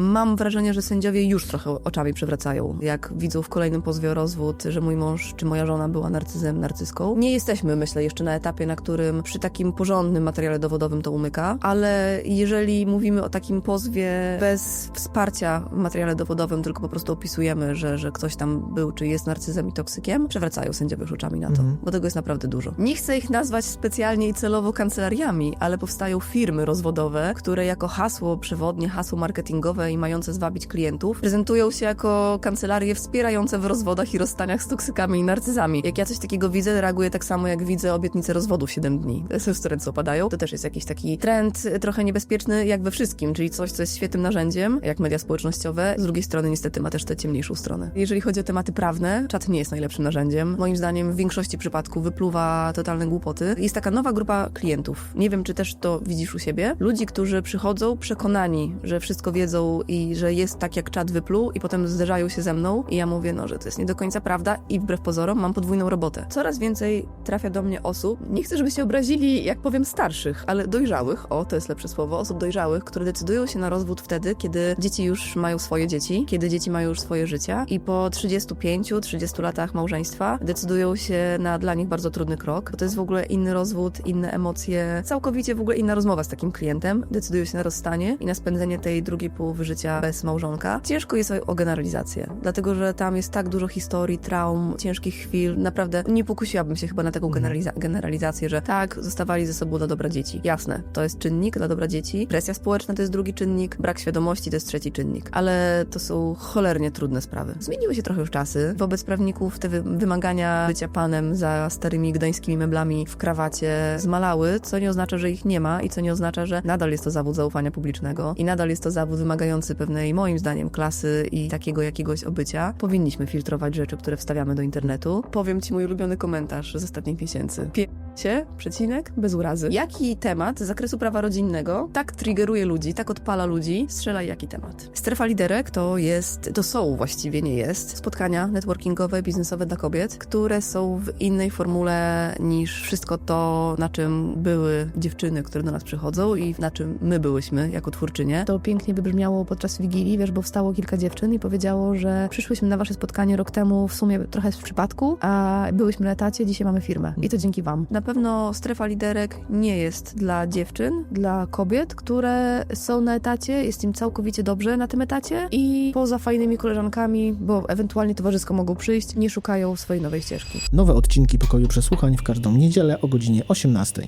Mam wrażenie, że sędziowie już trochę oczami przewracają, jak widzą w kolejnym pozwie o rozwód, że mój mąż czy moja żona była narcyzem, narcyską. Nie jesteśmy, myślę, jeszcze na etapie, na którym przy takim porządnym materiale dowodowym to umyka, ale jeżeli mówimy o takim pozwie bez wsparcia w materiale dowodowym, tylko po prostu opisujemy, że, że ktoś tam był czy jest narcyzem i toksykiem, przewracają sędziowie już oczami na to, Mhm. bo tego jest naprawdę dużo. Nie chcę ich nazwać specjalnie i celowo kancelariami, ale powstają firmy rozwodowe, które jako hasło przewodnie, hasło marketingowe i mające zwabić klientów, prezentują się jako kancelarie wspierające w rozwodach i rozstaniach z toksykami i narcyzami. Jak ja coś takiego widzę, reaguję tak samo, jak widzę obietnicę rozwodu w 7 dni. Jest ręce opadają. To też jest jakiś taki trend y, trochę niebezpieczny, jak we wszystkim, czyli coś, co jest świetnym narzędziem, jak media społecznościowe. Z drugiej strony niestety ma też tę ciemniejszą stronę. Jeżeli chodzi o tematy prawne, czat nie jest najlepszym narzędziem. Moim zdaniem w większości przypadków wypluwa totalne głupoty. Jest taka nowa grupa klientów. Nie wiem, czy też to widzisz u siebie. Ludzi, którzy przychodzą przekonani, że wszystko wiedzą i że jest tak, jak czat wypluł i potem zderzają się ze mną i ja mówię, no, że to jest nie do końca prawda i wbrew pozorom mam podwójną robotę. Coraz więcej trafia do mnie osób, nie chcę, żebyście obrazili, jak powiem, starszych, ale dojrzałych, o, to jest lepsze słowo, osób dojrzałych, które decydują się na rozwód wtedy, kiedy dzieci już mają swoje dzieci, kiedy dzieci mają już swoje życia i po 35-30 latach małżeństwa decydują się na dla nich bardzo trudny krok, bo to jest w ogóle inny rozwód, inne emocje, całkowicie w ogóle inna rozmowa z takim klientem. Decydują się na rozstanie i na spędzenie tej drugiej połowy życia bez małżonka. Ciężko jest o, o generalizację, dlatego że tam jest tak dużo historii, traum, ciężkich chwil. Naprawdę nie pokusiłabym się chyba na taką generaliza- generalizację, że tak, zostawali ze sobą dla dobra dzieci. Jasne, to jest czynnik dla dobra dzieci. Presja społeczna to jest drugi czynnik, brak świadomości to jest trzeci czynnik. Ale to są cholernie trudne sprawy. Zmieniły się trochę już czasy. Wobec prawników te wy- wymagania bycia panem za starymi gdańskimi meblami w krawacie zmalały, co nie oznacza, że ich nie ma i co nie oznacza, że nadal jest to zawód zaufania publicznego i nadal jest to zawód wymagający pewnej, moim zdaniem, klasy i takiego jakiegoś obycia. Powinniśmy filtrować rzeczy, które wstawiamy do internetu. Powiem ci mój ulubiony komentarz z ostatnich miesięcy. Przecinek, bez urazy. Jaki temat z zakresu prawa rodzinnego tak triggeruje ludzi, tak odpala ludzi? Strzelaj jaki temat. Strefa liderek to jest, to są właściwie, nie jest, spotkania networkingowe, biznesowe dla kobiet, które są w innej formule niż wszystko to, na czym były dziewczyny, które do nas przychodzą i na czym my byłyśmy jako twórczynie. To pięknie wybrzmiało podczas Wigilii, wiesz, bo wstało kilka dziewczyn i powiedziało, że przyszłyśmy na wasze spotkanie rok temu w sumie trochę z przypadku, a byłyśmy na etacie, dzisiaj mamy firmę. I to dzięki wam. Na pewno strefa liderek nie jest dla dziewczyn, dla kobiet, które są na etacie, jest im całkowicie dobrze na tym etacie i poza fajnymi koleżankami, bo ewentualnie towarzysko mogą przyjść, nie szukają swojej nowej ścieżki. Nowe odcinki Pokoju Przesłuchań w każdą niedzielę o godzinie 18.